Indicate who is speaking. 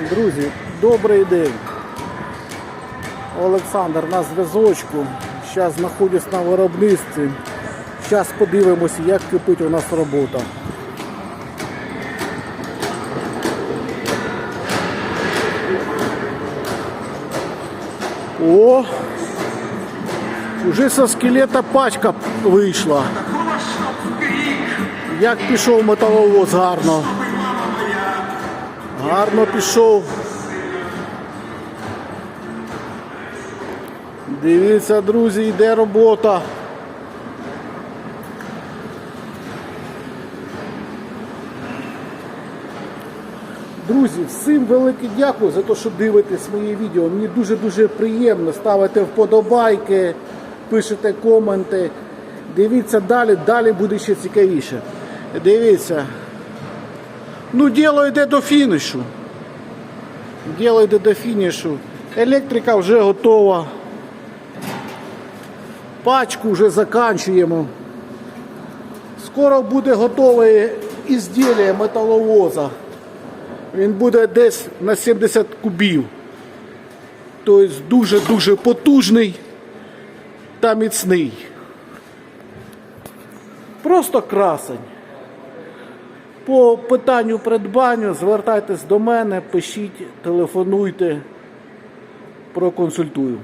Speaker 1: Друзі, добрий день. Олександр на зв'язочку. Зараз знаходжусь на виробництві. Зараз подивимося, як кипить у нас робота. О! Уже со скелета пачка вийшла. Як пішов металовоз гарно. Гарно пішов. Дивіться, друзі, йде робота. Друзі, всім велике дякую за те, що дивитесь мої відео. Мені дуже-дуже приємно ставите вподобайки, пишете коменти. Дивіться далі, далі буде ще цікавіше. Дивіться. Ну, діло йде до фінішу. Діло йде до фінішу. Електрика вже готова. Пачку вже заканчуємо. Скоро буде готове ізділля металовоза. Він буде десь на 70 кубів. Тобто дуже-дуже потужний та міцний. Просто красень. По питанню придбання звертайтесь до мене, пишіть, телефонуйте, проконсультую.